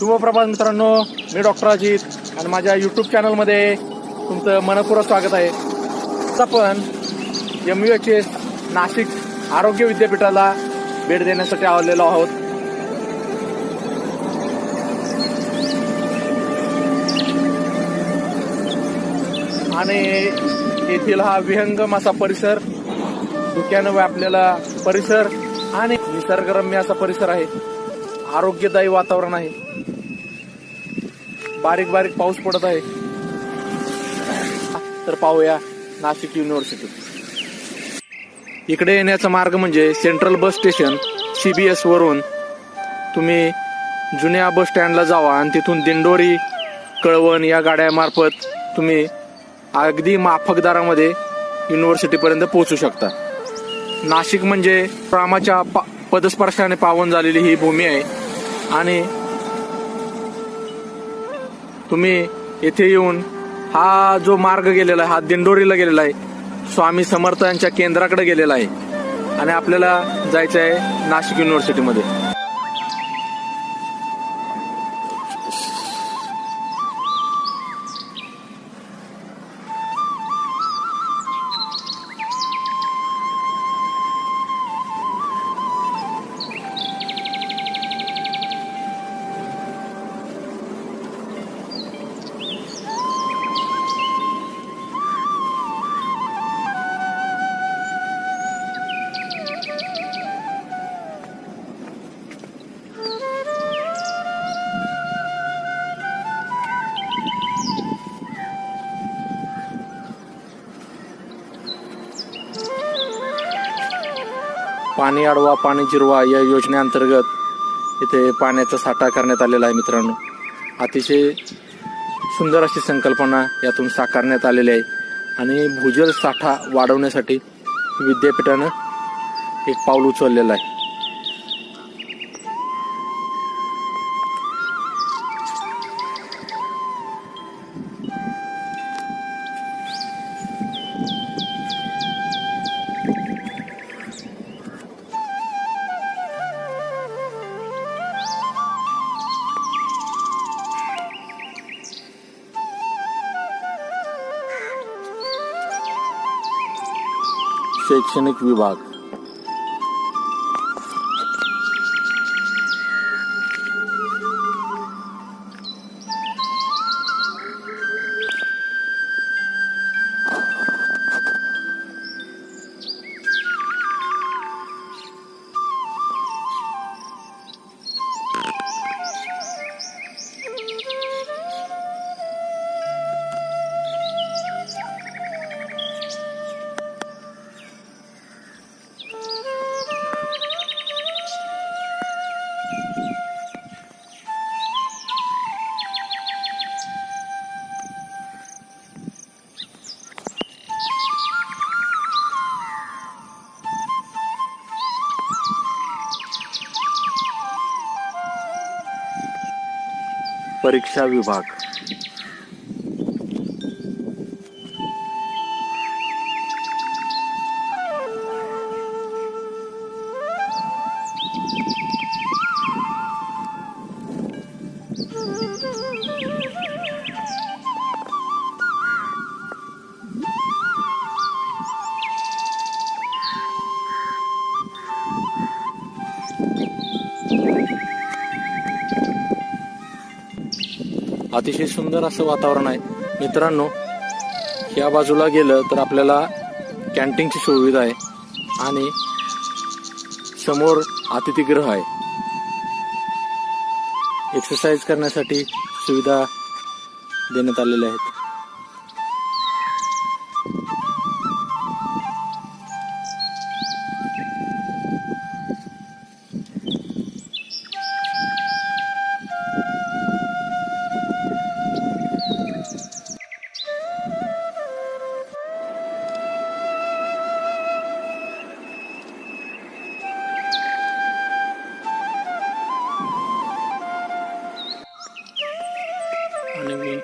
शुभप्रभात मित्रांनो मी डॉक्टर अजित आणि माझ्या यूट्यूब चॅनलमध्ये तुमचं मनपूर्वक स्वागत आहे. आज आपण M U H S Nashik आरोग्य विद्यापीठाला भेट देण्यासाठी आलेलो आहोत. आणि येथील हा विहंगम असा परिसर धुक्यानं व्यापलेला परिसर आणि निसर्गरम्य असा परिसर आहे. आरोग्यदायी वातावरण आहे. बारीक बारीक पाऊस पडत आहे. तर पाहूया नाशिक युनिव्हर्सिटी इकडे येण्याचा मार्ग म्हणजे central bus station C B वरून तुम्ही जुन्या बस स्टँडला जावा आणि तिथून दिंडोरी कळवण या गाड्यामार्फत तुम्ही अगदी माफक दरामध्ये युनिव्हर्सिटीपर्यंत पोहोचू शकता. नाशिक म्हणजे रामाच्या पा पदस्पर्शाने पावन झालेली ही भूमी आहे. आणि तुम्ही येथे येऊन हा जो मार्ग गेलेला आहे हा दिंडोरीला गेलेला आहे स्वामी समर्थ यांच्या केंद्राकडे गेलेला आहे. आणि आपल्याला जायचं आहे नाशिक युनिव्हर्सिटीमध्ये पाणी अडवा पाणी जिरवा या योजनेअंतर्गत इथे पाण्याचा साठा करण्यात आलेला आहे मित्रांनो. अतिशय सुंदर अशी संकल्पना यातून साकारण्यात आलेली आहे. आणि भूजल साठा वाढवण्यासाठी विद्यापीठानं एक पाऊल उचललेलं आहे. शैक्षणिक विभाग. परीक्षा विभाग. अतिशय सुंदर असं वातावरण आहे. मित्रांनो या बाजूला गेलं तर आपल्याला कॅन्टीनची सुविधा आहे आणि समोर अतिथीगृह आहे. एक्सरसाइज करण्यासाठी सुविधा देण्यात आलेल्या आहेत. आणि मी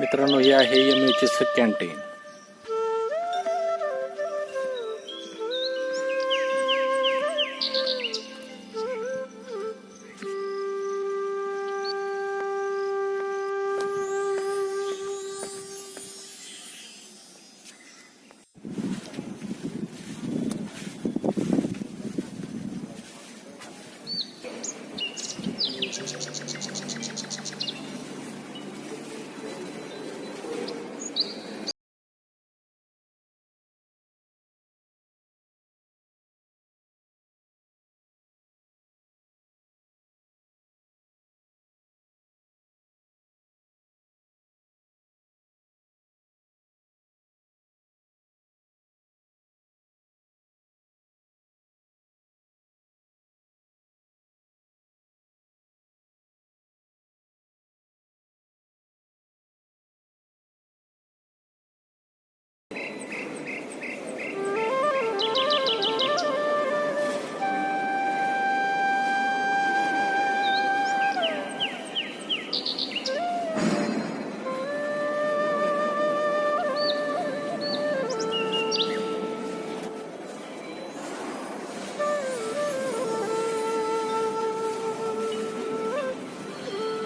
मित्रांनो हे आहे M H S canteen Amen.